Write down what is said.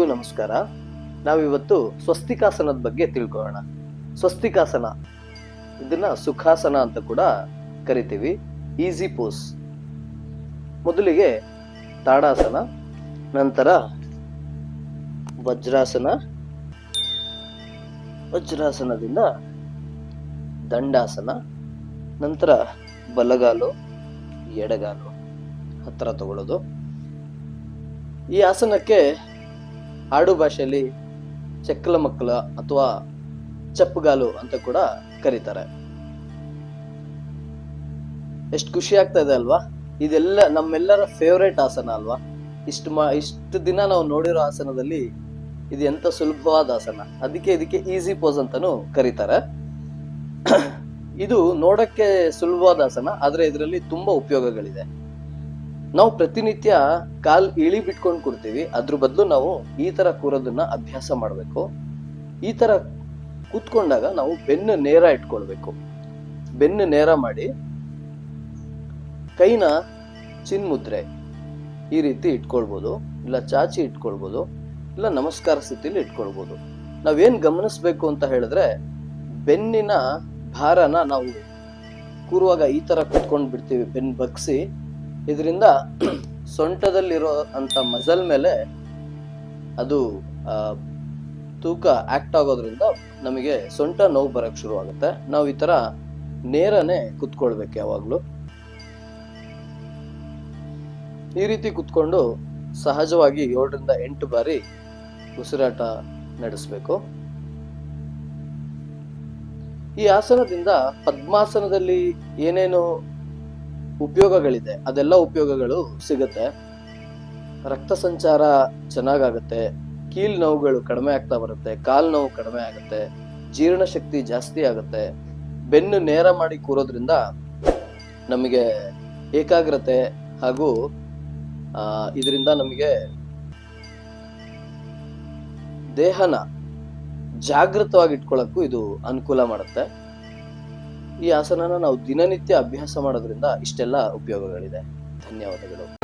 ನಮಸ್ಕಾರ. ನಾವಿವತ್ತು ಸ್ವಸ್ತಿಕಾಸನದ ಬಗ್ಗೆ ತಿಳ್ಕೊಳ್ಳೋಣ. ಸ್ವಸ್ತಿಕಾಸನ, ಇದನ್ನ ಸುಖಾಸನ ಅಂತ ಕೂಡ ಕರಿತೀವಿ. ಈಸಿ ಪೋಸ್ ಮೊದಲಿಗೆ ತಾಡಾಸನ, ನಂತರ ವಜ್ರಾಸನ, ವಜ್ರಾಸನದಿಂದ ದಂಡಾಸನ, ನಂತರ ಬಲಗಾಲು, ಎಡಗಾಲು ಹತ್ರ ತಗೊಳ್ಳೋದು. ಈ ಆಸನಕ್ಕೆ ಆಡು ಭಾಷೆಯಲ್ಲಿ ಚಕ್ಕಲ ಮಕ್ಕಳ ಅಥವಾ ಚಪ್ಪಗಾಲು ಅಂತ ಕೂಡ ಕರೀತಾರೆ. ಎಷ್ಟು ಖುಷಿ ಆಗ್ತಾ ಇದೆ ಅಲ್ವಾ? ಇದೆಲ್ಲ ನಮ್ಮೆಲ್ಲರ ಫೇವ್ರೇಟ್ ಆಸನ ಅಲ್ವಾ? ಇಷ್ಟು ಮಾ, ಇಷ್ಟು ದಿನ ನಾವು ನೋಡಿರೋ ಆಸನದಲ್ಲಿ ಇದು ಎಂತ ಸುಲಭವಾದ ಆಸನ? ಅದಕ್ಕೆ ಇದಕ್ಕೆ ಈಸಿ ಪೋಸ್ ಅಂತಾನು ಕರೀತಾರೆ. ಇದು ನೋಡಕ್ಕೆ ಸುಲಭವಾದ ಆಸನ, ಆದ್ರೆ ಇದರಲ್ಲಿ ತುಂಬಾ ಉಪಯೋಗಗಳಿದೆ. ನಾವು ಪ್ರತಿನಿತ್ಯ ಕಾಲ್ ಇಳಿ ಬಿಟ್ಕೊಂಡು ಕೂರ್ತೀವಿ ಅದ್ರ ಬದಲು ನಾವು ಈ ತರ ಕೂರೋದನ್ನ ಅಭ್ಯಾಸ ಮಾಡಬೇಕು. ಈ ತರ ಕೂತ್ಕೊಂಡಾಗ ನಾವು ಬೆನ್ನು ನೇರ ಇಟ್ಕೊಳ್ಬೇಕು. ಬೆನ್ನು ನೇರ ಮಾಡಿ ಕೈನ ಚಿನ್ ಮುದ್ರೆ ಈ ರೀತಿ ಇಟ್ಕೊಳ್ಬೋದು. ಇಲ್ಲ ಚಾಚಿ ಇಟ್ಕೊಳ್ಬೋದು. ಇಲ್ಲ ನಮಸ್ಕಾರ ಸ್ಥಿತಿಲಿ ಇಟ್ಕೊಳ್ಬೋದು. ನಾವೇನ್ ಗಮನಿಸ್ಬೇಕು ಅಂತ ಹೇಳಿದ್ರೆ ಬೆನ್ನಿನ ಭಾರನ ನಾವು ಕೂರುವಾಗ ಈ ತರ ಕುತ್ಕೊಂಡ್ ಬಿಡ್ತೀವಿ. ಬೆನ್ ಬಗ್ಸಿ ಇದರಿಂದ ಸೊಂಟದಲ್ಲಿರೋ ಅಂತ ಮಜಲ್ ಮೇಲೆ ಅದು ತೂಕ ಆಕ್ಟ್ ಆಗೋದ್ರಿಂದ ನಮಗೆ ಸೊಂಟ ನೋವು ಬರಕ್ ಶುರು ಆಗುತ್ತೆ ನಾವು ಈ ಥರ ನೇರನೇ ಕುತ್ಕೊಳ್ಬೇಕು ಯಾವಾಗಲೂ. ಈ ರೀತಿ ಕುತ್ಕೊಂಡು ಸಹಜವಾಗಿ ಏಳರಿಂದ ಎಂಟು ಬಾರಿ ಉಸಿರಾಟ ನಡೆಸಬೇಕು. ಈ ಆಸನದಿಂದ ಪದ್ಮಾಸನದಲ್ಲಿ ಏನೇನು ಉಪಯೋಗಗಳಿದೆ. ಅದೆಲ್ಲ ಉಪಯೋಗಗಳು ಸಿಗುತ್ತೆ. ರಕ್ತ ಸಂಚಾರ ಚೆನ್ನಾಗಾಗುತ್ತೆ. ಕೀಲ್ ನೋವುಗಳು ಕಡಿಮೆ ಆಗ್ತಾ ಬರುತ್ತೆ. ಕಾಲ್ ನೋವು ಕಡಿಮೆ ಆಗುತ್ತೆ. ಜೀರ್ಣ ಶಕ್ತಿ ಜಾಸ್ತಿ ಆಗುತ್ತೆ. ಬೆನ್ನು ನೇರ ಮಾಡಿ ಕೂರೋದ್ರಿಂದ ನಮಗೆ ಏಕಾಗ್ರತೆ ಹಾಗೂ ಇದರಿಂದ ನಮಗೆ ದೇಹನ ಜಾಗೃತವಾಗಿ ಇಟ್ಕೊಳ್ಳಕ್ಕೂ ಇದು ಅನುಕೂಲ ಮಾಡುತ್ತೆ. ಈ ಆಸನನ ನಾವು ದಿನನಿತ್ಯ ಅಭ್ಯಾಸ ಮಾಡೋದ್ರಿಂದ ಇಷ್ಟೆಲ್ಲ ಉಪಯೋಗಗಳಿದೆ. ಧನ್ಯವಾದಗಳು.